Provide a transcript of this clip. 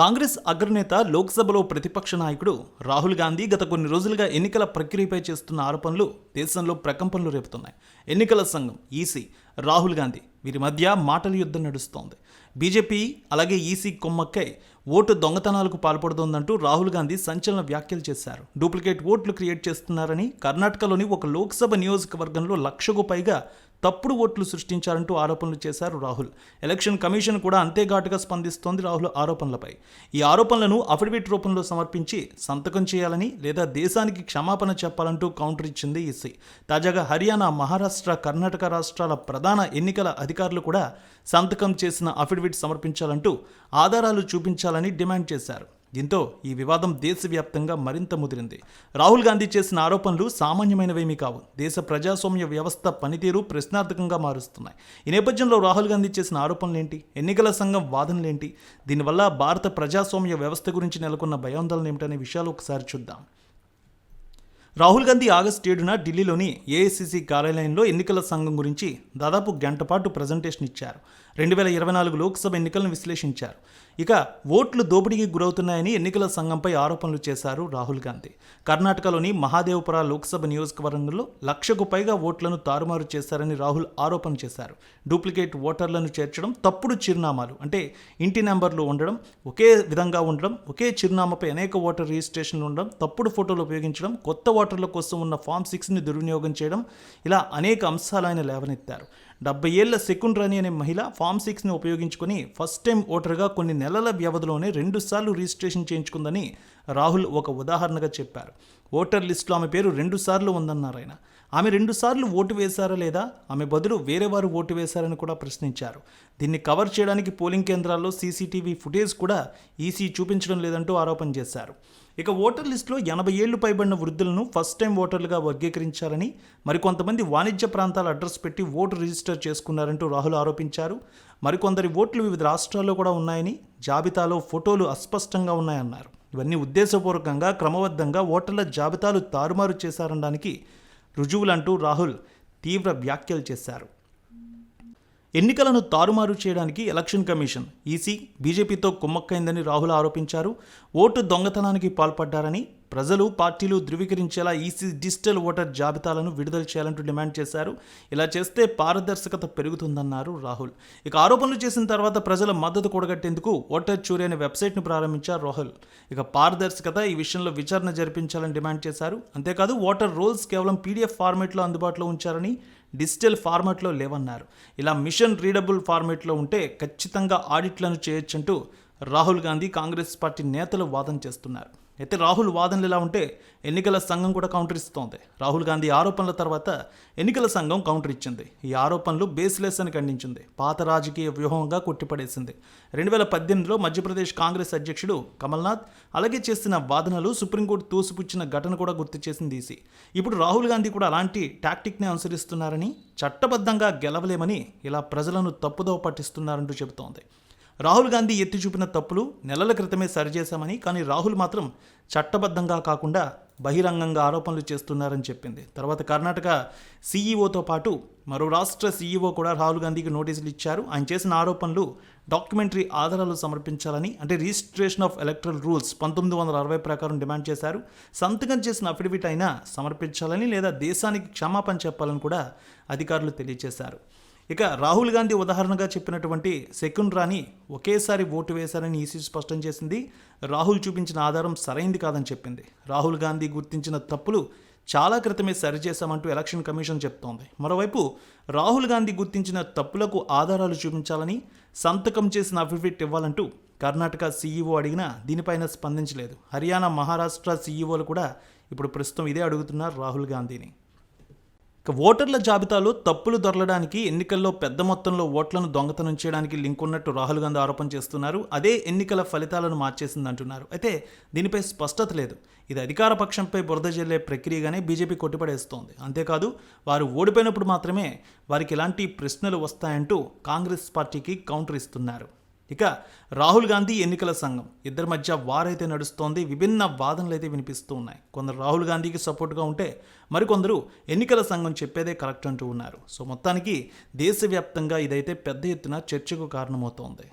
కాంగ్రెస్ అగ్రనేత లోక్సభలో ప్రతిపక్ష నాయకుడు రాహుల్ గాంధీ గత కొన్ని రోజులుగా ఎన్నికల ప్రక్రియపై చేస్తున్న ఆరోపణలు దేశంలో ప్రకంపనలు రేపుతున్నాయి. ఎన్నికల సంఘం ఈసీ రాహుల్ గాంధీ వీరి మధ్య మాటల యుద్ధం నడుస్తోంది. బీజేపీ అలాగే ఈసీ కొమ్మక్కై ఓటు దొంగతనాలకు పాల్పడుతోందంటూ రాహుల్ గాంధీ సంచలన వ్యాఖ్యలు చేశారు. డూప్లికేట్ ఓట్లు క్రియేట్ చేస్తున్నారని కర్ణాటకలోని ఒక లోక్సభ నియోజకవర్గంలో లక్షకు పైగా తప్పుడు ఓట్లు సృష్టించారంటూ ఆరోపణలు చేశారు రాహుల్. ఎలక్షన్ కమిషన్ కూడా అంతే ఘాటుగా స్పందిస్తోంది రాహుల్ ఆరోపణలపై. ఈ ఆరోపణలను అఫిడవిట్ రూపంలో సమర్పించి సంతకం చేయాలని లేదా దేశానికి క్షమాపణ చెప్పాలంటూ కౌంటర్ ఇచ్చింది ఈసీ. తాజాగా హర్యానా మహారాష్ట్ర కర్ణాటక రాష్ట్రాల ప్రధాన ఎన్నికల అధికారులు కూడా సంతకం చేసిన అఫిడవిట్ సమర్పించాలంటూ ఆధారాలు చూపించాలని డిమాండ్ చేశారు. దీంతో ఈ వివాదం దేశవ్యాప్తంగా మరింత ముదిరింది. రాహుల్ గాంధీ చేసిన ఆరోపణలు సామాన్యమైనవేమీ కావు. దేశ ప్రజాస్వామ్య వ్యవస్థ పనితీరు ప్రశ్నార్థకంగా మారుస్తున్నాయి. ఈ నేపథ్యంలో రాహుల్ గాంధీ చేసిన ఆరోపణలు ఏంటి ఎన్నికల సంఘం వాదనలేంటి? దీనివల్ల భారత ప్రజాస్వామ్య వ్యవస్థ గురించి నెలకొన్న భయాందోళన ఏమిటనే విషయాలు ఒకసారి చూద్దాం. రాహుల్ గాంధీ ఆగస్టు ఏడున ఢిల్లీలోని ఏఐసిసి కార్యాలయంలో ఎన్నికల సంఘం గురించి దాదాపు గంట పాటు ప్రజెంటేషన్ ఇచ్చారు. రెండు వేల ఇరవై నాలుగు లోక్సభ ఎన్నికలను విశ్లేషించారు. ఇక ఓట్లు దోపిడీకి గురవుతున్నాయని ఎన్నికల సంఘంపై ఆరోపణలు చేశారు రాహుల్ గాంధీ. కర్ణాటకలోని మహాదేవపుర లోక్సభ నియోజకవర్గంలో లక్షకు పైగా ఓట్లను తారుమారు చేశారని రాహుల్ ఆరోపణ చేశారు. డూప్లికేట్ ఓటర్లను చేర్చడం తప్పుడు చిరునామాలు. అంటే ఇంటి నెంబర్లు ఉండడం ఒకే విధంగా ఉండడం ఒకే చిరునామాపై అనేక ఓటర్ రిజిస్ట్రేషన్లు ఉండడం తప్పుడు ఫోటోలు ఉపయోగించడం కొత్త ఓటర్ ఓటర్ల కోసం ఉన్న ఫామ్ సిక్స్ని దుర్వినియోగం చేయడం ఇలా అనేక అంశాలు ఆయన లేవనెత్తారు. డెబ్బై ఏళ్ళ సెకండ్ రాణి అనే మహిళ ఫామ్ సిక్స్ని ఉపయోగించుకొని ఫస్ట్ టైం ఓటర్గా కొన్ని నెలల వ్యవధిలోనే రెండుసార్లు రిజిస్ట్రేషన్ చేయించుకుందని రాహుల్ ఒక ఉదాహరణగా చెప్పారు. ఓటర్ లిస్టులో ఆమె పేరు రెండుసార్లు ఉందన్నారు ఆయన. ఆమె రెండుసార్లు ఓటు వేశారా లేదా? ఆమె బదులు వేరే వారు ఓటు వేశారని కూడా ప్రశ్నించారు. దీన్ని కవర్ చేయడానికి పోలింగ్ కేంద్రాల్లో సీసీటీవీ ఫుటేజ్ కూడా ఈసీ చూపించడం లేదంటూ ఆరోపణ చేశారు. ఇక ఓటర్ లిస్టులో ఎనభై ఏళ్ళు పైబడిన వృద్ధులను ఫస్ట్ టైం ఓటర్లుగా వర్గీకరించారని మరికొంతమంది వాణిజ్య ప్రాంతాల అడ్రస్ పెట్టి ఓటు రిజిస్టర్ చేసుకున్నారంటూ రాహుల్ ఆరోపించారు. మరికొందరి ఓట్లు వివిధ రాష్ట్రాల్లో కూడా ఉన్నాయని జాబితాలో ఫోటోలు అస్పష్టంగా ఉన్నాయన్నారు. ఇవన్నీ ఉద్దేశపూర్వకంగా క్రమబద్ధంగా ఓటర్ల జాబితాలు తారుమారు చేశారనడానికి రుజువులంటూ రాహుల్ తీవ్ర వ్యాఖ్యలు చేశారు. ఎన్నికలను తారుమారు చేయడానికి ఎలక్షన్ కమిషన్ ఈసీ బీజేపీతో కుమ్మక్కైందని రాహుల్ ఆరోపించారు. ఓటు దొంగతనానికి పాల్పడ్డారని ప్రజలు పార్టీలు ధృవీకరించేలా ఈసీ డిజిటల్ ఓటర్ జాబితాలను విడుదల చేయాలంటూ డిమాండ్ చేశారు. ఇలా చేస్తే పారదర్శకత పెరుగుతుందన్నారు రాహుల్. ఇక ఆరోపణలు చేసిన తర్వాత ప్రజల మద్దతు కూడగట్టేందుకు ఓటర్ చూరి అనే వెబ్సైట్ను ప్రారంభించారు రాహుల్. ఇక పారదర్శకత ఈ విషయంలో విచారణ జరిపించాలని డిమాండ్ చేశారు. అంతేకాదు ఓటర్ రోల్స్ కేవలం పీడిఎఫ్ ఫార్మేట్లో అందుబాటులో ఉంచారని డిజిటల్ ఫార్మాట్లో లేవన్నారు. ఇలా మిషన్ రీడబుల్ ఫార్మేట్లో ఉంటే ఖచ్చితంగా ఆడిట్లను చేయొచ్చంటూ రాహుల్ గాంధీ కాంగ్రెస్ పార్టీ నేతలు వాదన చేస్తున్నారు. అయితే రాహుల్ వాదనలు ఇలా ఉంటే ఎన్నికల సంఘం కూడా కౌంటర్ ఇస్తోంది. రాహుల్ గాంధీ ఆరోపణల తర్వాత ఎన్నికల సంఘం కౌంటర్ ఇచ్చింది. ఈ ఆరోపణలు బేస్లెస్ అని ఖండించింది. పాత రాజకీయ వ్యూహంగా కొట్టిపడేసింది. రెండు వేల పద్దెనిమిదిలో మధ్యప్రదేశ్ కాంగ్రెస్ అధ్యక్షుడు కమల్నాథ్ అలాగే చేసిన వాదనలు సుప్రీంకోర్టు తోసిపుచ్చిన ఘటన కూడా గుర్తు చేసింది ఈసీ. ఇప్పుడు రాహుల్ గాంధీ కూడా అలాంటి టాక్టిక్ని అనుసరిస్తున్నారని చట్టబద్ధంగా గెలవలేమని ఇలా ప్రజలను తప్పుదోవ పట్టిస్తున్నారంటూ చెబుతోంది. రాహుల్ గాంధీ ఎత్తి చూపిన తప్పులు నెలల క్రితమే సరిచేశామని కానీ రాహుల్ మాత్రం చట్టబద్ధంగా కాకుండా బహిరంగంగా ఆరోపణలు చేస్తున్నారని చెప్పింది. తర్వాత కర్ణాటక సీఈఓతో పాటు మరో రాష్ట్ర సీఈఓ కూడా రాహుల్ గాంధీకి నోటీసులు ఇచ్చారు. ఆయన చేసిన ఆరోపణలు డాక్యుమెంటరీ ఆధారాలు సమర్పించాలని అంటే రిజిస్ట్రేషన్ ఆఫ్ ఎలక్ట్రల్ రూల్స్ పంతొమ్మిది వందల అరవై ప్రకారం డిమాండ్ చేశారు. సంతకం చేసిన అఫిడవిట్ అయినా సమర్పించాలని లేదా దేశానికి క్షమాపణ చెప్పాలని కూడా అధికారులు తెలియజేశారు. ఇక రాహుల్ గాంధీ ఉదాహరణగా చెప్పినటువంటి సెకండ్ రాణి ఒకేసారి ఓటు వేశారని ఈసీ స్పష్టం చేసింది. రాహుల్ చూపించిన ఆధారం సరైంది కాదని చెప్పింది. రాహుల్ గాంధీ గుర్తించిన తప్పులు చాలా క్రితమే సరిచేశామంటూ ఎలక్షన్ కమిషన్ చెప్తోంది. మరోవైపు రాహుల్ గాంధీ గుర్తించిన తప్పులకు ఆధారాలు చూపించాలని సంతకం చేసిన అఫిడవిట్ ఇవ్వాలంటూ కర్ణాటక సీఈఓ అడిగినా దీనిపైన స్పందించలేదు. హర్యానా మహారాష్ట్ర సీఈఓలు కూడా ఇప్పుడు ప్రస్తుతం ఇదే అడుగుతున్నారు రాహుల్ గాంధీని. ఇక ఓటర్ల జాబితాలో తప్పులు దొరలడానికి ఎన్నికల్లో పెద్ద మొత్తంలో ఓట్లను దొంగతనం చేయడానికి లింక్ ఉన్నట్టు రాహుల్ గాంధీ ఆరోపణ చేస్తున్నారు. అదే ఎన్నికల ఫలితాలను మార్చేసింది అంటున్నారు అయితే దీనిపై స్పష్టత లేదు. ఇది అధికార పక్షంపై బురద జల్లే ప్రక్రియగానే బీజేపీ కొట్టిపడేస్తోంది. అంతేకాదు వారు ఓడిపోయినప్పుడు మాత్రమే వారికి ఇలాంటి ప్రశ్నలు వస్తాయంటూ కాంగ్రెస్ పార్టీకి కౌంటర్ ఇస్తున్నారు. ఇక రాహుల్ గాంధీ ఎన్నికల సంఘం ఇద్దరి మధ్య వారైతే నడుస్తోంది. విభిన్న వాదనలు అయితే వినిపిస్తూ ఉన్నాయి. కొందరు రాహుల్ గాంధీకి సపోర్ట్గా ఉంటే మరికొందరు ఎన్నికల సంఘం చెప్పేదే కరెక్ట్ అంటూ ఉన్నారు. సో మొత్తానికి దేశవ్యాప్తంగా ఇదైతే పెద్ద ఎత్తున చర్చకు కారణమవుతోంది.